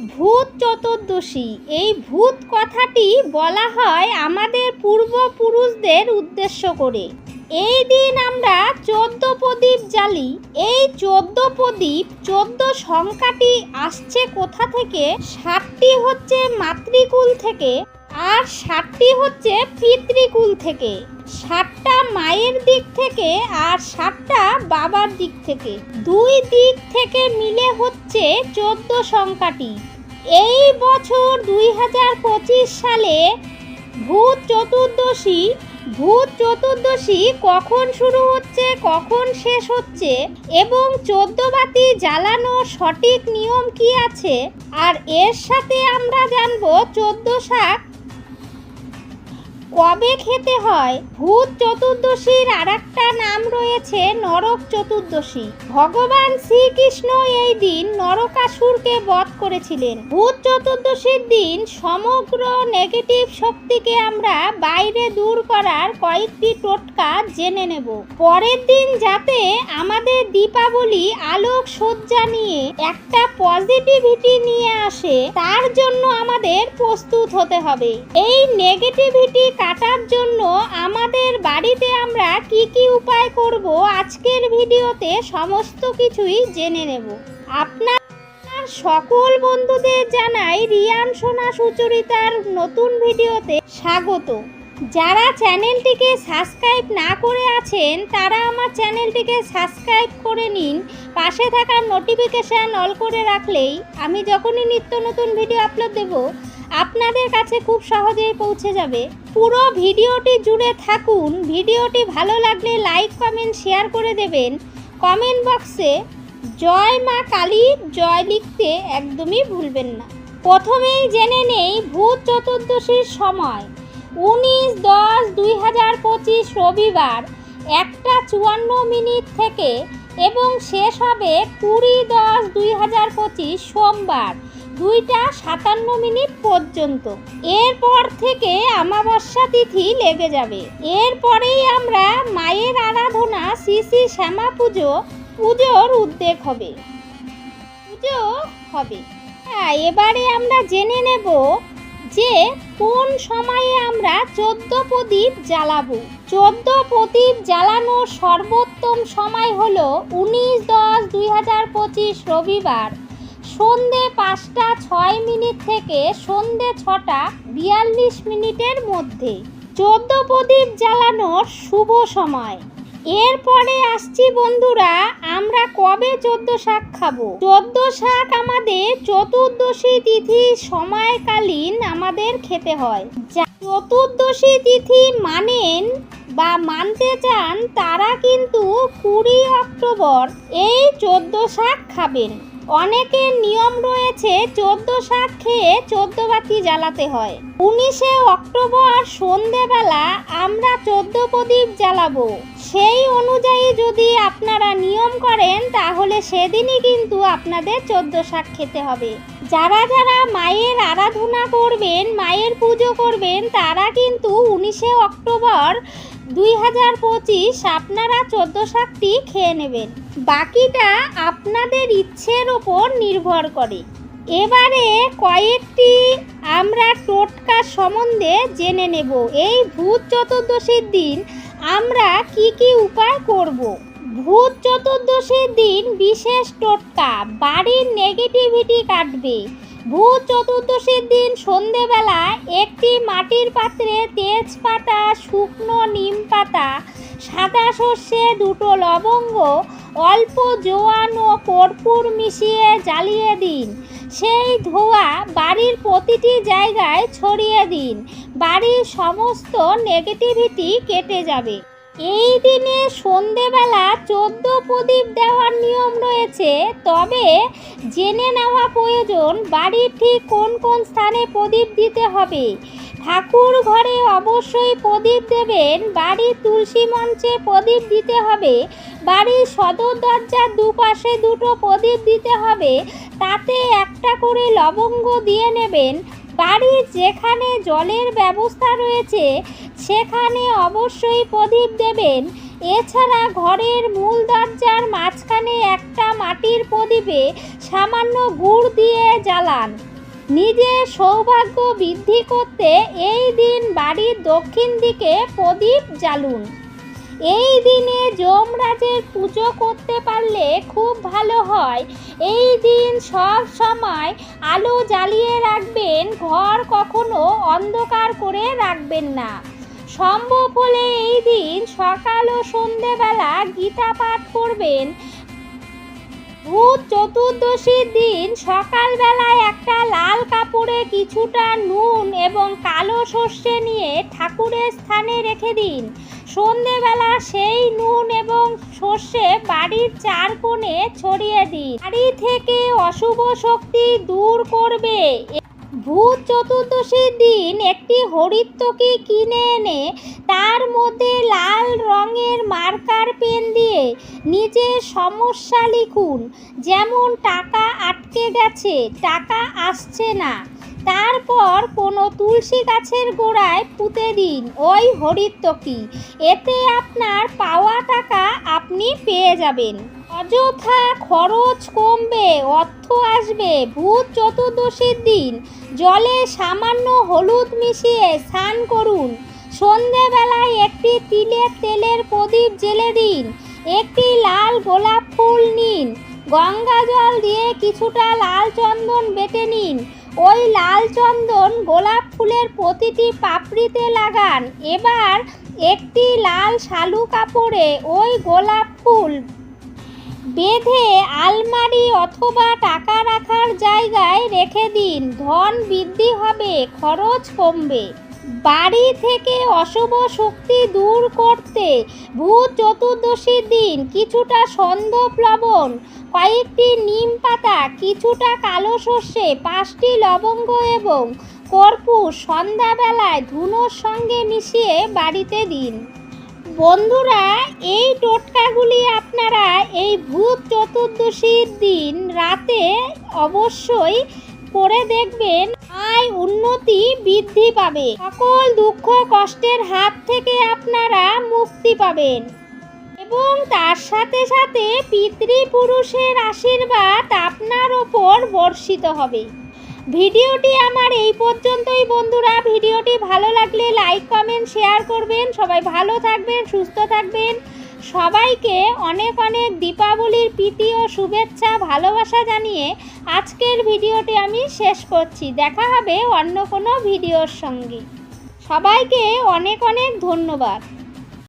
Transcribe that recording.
ভূত চতুর্দশী। এই ভূত কথাটি বলা হয় আমাদের পূর্বপুরুষদের উদ্দেশ্য করে। এই দিন আমরা চোদ্দ প্রদীপ জ্বালি। এই চোদ্দ প্রদীপ, চোদ্দ সংখ্যাটি আসছে কোথা থেকে? সাতটি হচ্ছে মাতৃকুল থেকে। আর সাতটি হচ্ছে পিতৃকুল থেকে। সাতটা মায়ের দিক থেকে আর সাতটা বাবার দিক থেকে। দুই দিক থেকে মিলে হচ্ছে চোদ্দ সংখ্যাটি। এই বছর দুই হাজার পঁচিশ সালে ভূত চতুর্দশী। ভূত চতুর্দশী কখন শুরু হচ্ছে, কখন শেষ হচ্ছে, এবং চোদ্দ বাতি জ্বালানোর সঠিক নিয়ম কি আছে? আর এর সাথে আমরা জানব চোদ্দ শাক কবে খেতে হয়? ভূত চতুর্দশীর আর একটা নাম রয়েছে নরক চতুর্দশী। ভগবান শ্রীকৃষ্ণ এই দিন নরকাসুরকে বধ করেছিলেন। ভূত চতুর্দশীর দিন সমগ্র নেগেটিভ শক্তিকে আমরা বাইরে দূর করার কয়েকটি টোটকা জেনে নেব। পরের দিন যাতে আমাদের দীপাবলি আলোক সজ্জা নিয়ে একটা পজিটিভিটি নিয়ে আসে, তার জন্য আমাদের প্রস্তুত হতে হবে। এই নেগেটিভিটি কাটার জন্য আমাদের বাড়িতে আমরা কি কি উপায় করব আজকের ভিডিওতে সমস্ত কিছুই জেনে নেব। আপনার সকল বন্ধুদের জানাই রিয়ান সোনা সুচরিতার নতুন ভিডিওতে স্বাগত। যারা চ্যানেলটিকে সাবস্ক্রাইব না করে আছেন, তারা আমার চ্যানেলটিকে সাবস্ক্রাইব করে নিন। পাশে থাকা নোটিফিকেশান অল করে রাখলেই আমি যখনই নিত্য নতুন ভিডিও আপলোড দেব আপনাদের কাছে খুব সহজেই পৌঁছে যাবে। পুরো ভিডিওটি জুড়ে থাকুন। ভিডিওটি ভালো লাগলে লাইক, কমেন্ট, শেয়ার করে দেবেন। কমেন্ট বক্সে জয় মা কালী, জয় লিখতে একদমই ভুলবেন না। প্রথমেই জেনে নেই ভূত চতুর্দশীর সময়। উনিশ দশ দুই হাজার পঁচিশ রবিবার একটা চুয়ান্ন মিনিট থেকে এবং শেষ হবে কুড়ি দশ দুই হাজার পঁচিশ সোমবার। দুইটা সাতান্ন মিনিট পর্যন্ত। এরপর থেকে অমাবস্যা তিথি লেগে যাবে। এরপরেই আমরা মায়ের আরাধনা শ্রী শ্রী শ্যামা পুজো, পুজোর উদ্যোগ হবে। পুজো হবে। হ্যাঁ এবারে আমরা জেনে নেব যে কোন সময়ে আমরা চোদ্দ প্রদীপ জ্বালাবো। চোদ্দ প্রদীপ জ্বালানোর সর্বোত্তম সময় হলো উনিশ দশ দুই হাজার পঁচিশ রবিবার। সন্ধে পাঁচটা ছয় মিনিট থেকে সন্ধে ছটা বিয়াল্লিশ মিনিটের মধ্যে। চোদ্দ প্রদীপ জ্বালানোর শুভ সময়। এরপরে আসছি বন্ধুরা, আমরা কবে চোদ্দ শাক খাব? চোদ্দ শাক আমাদের চতুর্দশী তিথি সময়কালীন আমাদের খেতে হয়। চতুর্দশী তিথি মানেন বা মানতে চান তারা কিন্তু কুড়ি অক্টোবর এই চোদ্দ শাক খাবেন। অনেকের নিয়ম রয়েছে চোদ্দ শাক খেয়ে চোদ্দ বাতি জ্বালাতে হয়। উনিশে অক্টোবর সন্ধেবেলা আমরা চোদ্দ প্রদীপ জ্বালাবো। সেই অনুযায়ী যদি আপনারা নিয়ম করেন, তাহলে সেদিনই কিন্তু আপনাদের চোদ্দ শাক খেতে হবে। যারা যারা মায়ের আরাধনা করবেন, মায়ের পুজো করবেন, তারা কিন্তু উনিশে অক্টোবর দুই হাজার পঁচিশ আপনারা চোদ্দ শাকটি খেয়ে নেবেন। বাকিটা আপনাদের ইচ্ছের ওপর নির্ভর করে। এবারে কয়েকটি আমরা টোটকা সম্বন্ধে জেনে নেব। এই ভূত চতুর্দশীর দিন আমরা কি কি উপায় করব। ভূত চতুর্দশীর দিন বিশেষ টোটকা, বাড়ির নেগেটিভিটি কাটবে ভূত চতুর্দশীর দিন সন্ধেবেলা একটি মাটির পাত্রে তেজপাতা, শুকনো নিম পাতা, সাদা সর্ষে, দুটো লবঙ্গ, অল্প জোয়ান ও কর্পূর মিশিয়ে জ্বালিয়ে দিন। সেই ধোয়া বাড়ির প্রতিটি জায়গায় ছড়িয়ে দিন। বাড়ির সমস্ত নেগেটিভিটি কেটে যাবে। এই দিনে সন্ধেবেলা চোদ্দ প্রদীপ দেওয়ার নিয়ম রয়েছে, তবে জেনে নেওয়া প্রয়োজন বাড়ির ঠিক কোন কোন স্থানে প্রদীপ দিতে হবে। ঠাকুর ঘরে অবশ্যই প্রদীপ দেবেন, বাড়ির তুলসী মঞ্চে প্রদীপ দিতে হবে, বাড়ির সদর দরজার দুপাশে দুটো প্রদীপ দিতে হবে, তাতে একটা করে লবঙ্গ দিয়ে নেবেন। বাড়ির যেখানে জলের ব্যবস্থা রয়েছে সেখানে অবশ্যই প্রদীপ দেবেন। এছাড়া ঘরের মূল দরজার মাঝখানে একটা মাটির প্রদীপে সামান্য গুড় দিয়ে জ্বালান। নিজের সৌভাগ্য বৃদ্ধি করতে এই দিন বাড়ির দক্ষিণ দিকে প্রদীপ জ্বালুন। এই দিনে যমরাজের পুজো করতে পারলে খুব ভালো হয়। এই দিন সব সময় আলো জ্বালিয়ে রাখবেন, ঘর কখনো অন্ধকার করে রাখবেন না। সম্ভব হলে এই দিন সকাল ও সন্ধেবেলা গীতা পাঠ করবেন। ভূত চতুর্দশীর দিন সকালবেলায় একটা লাল কাপড়ে কিছুটা নুন এবং কালো সর্ষে নিয়ে ঠাকুরের স্থানে রেখে দিন। সন্ধেবেলা সেই নুন এবং সর্ষে বাড়ির চার কোণে ছড়িয়ে দিন। বাড়ি থেকে অশুভ শক্তি দূর করবে। ভূত চতুর্দশীর দিন একটি হরিত্বকি কিনে এনে তার মধ্যে লাল রঙের মার্কার পেন দিয়ে নিজের সমস্যা লিখুন। যেমন, টাকা আটকে গেছে, টাকা আসছে না। তারপর কোনো তুলসী গাছের গোড়ায় পুঁতে দিন ওই হরিত্বকি। এতে আপনার পাওয়া টাকা আপনি পেয়ে যাবেন। অযথা খরচ কমবে, অর্থ আসবে। ভূত চতুর্দশীর দিন, জলে সামান্য হলুদ মিশিয়ে স্নান করুন। সন্ধেবেলায় একটি তিলের তেলের প্রদীপ জেলে দিন, একটি লাল গোলাপ ফুল নিন, গঙ্গা জল দিয়ে কিছুটা লাল চন্দন বেটে নিন, ওই লাল চন্দন গোলাপ ফুলের প্রতিটি পাপড়িতে লাগান। এবার একটি লাল শালু কাপড়ে ওই গোলাপ ফুল বেঁধে আলমারি অথবা টাকা রাখার জায়গায় রেখে দিন। ধন বৃদ্ধি হবে, খরচ কমবে। বাড়ি থেকে অশুভ শক্তি দূর করতে ভূত চতুর্দশীর দিন কিছুটা সন্ধব লবণ কয়েকটি নিম পাতা, কিছুটা কালো সর্ষে, পাঁচটি লবঙ্গ এবং কর্পূর সন্ধ্যাবেলায় ধুনোর সঙ্গে মিশিয়ে বাড়িতে দিন। বন্ধুরা, এই টোটকাগুলি আপনারা এই ভূত চতুর্দশীর দিন রাতে অবশ্যই করে দেখবেন আয় উন্নতি বৃদ্ধি পাবে। সকল দুঃখ কষ্টের হাত থেকে আপনারা মুক্তি পাবেন। এবং তার সাথে সাথে পিতৃপুরুষের আশীর্বাদ আপনার ওপর বর্ষিত হবে। ভিডিওটি আমার এই পর্যন্তই বন্ধুরা। ভিডিওটি ভালো লাগলে লাইক, কমেন্ট, শেয়ার করবেন। সবাই ভালো থাকবেন, সুস্থ থাকবেন। সবাইকে অনেক অনেক দীপাবলির প্রীতি ও শুভেচ্ছা, ভালোবাসা জানিয়ে আজকের ভিডিওটি আমি শেষ করছি। দেখা হবে অন্য কোনো ভিডিওর সঙ্গে। সবাইকে অনেক অনেক ধন্যবাদ।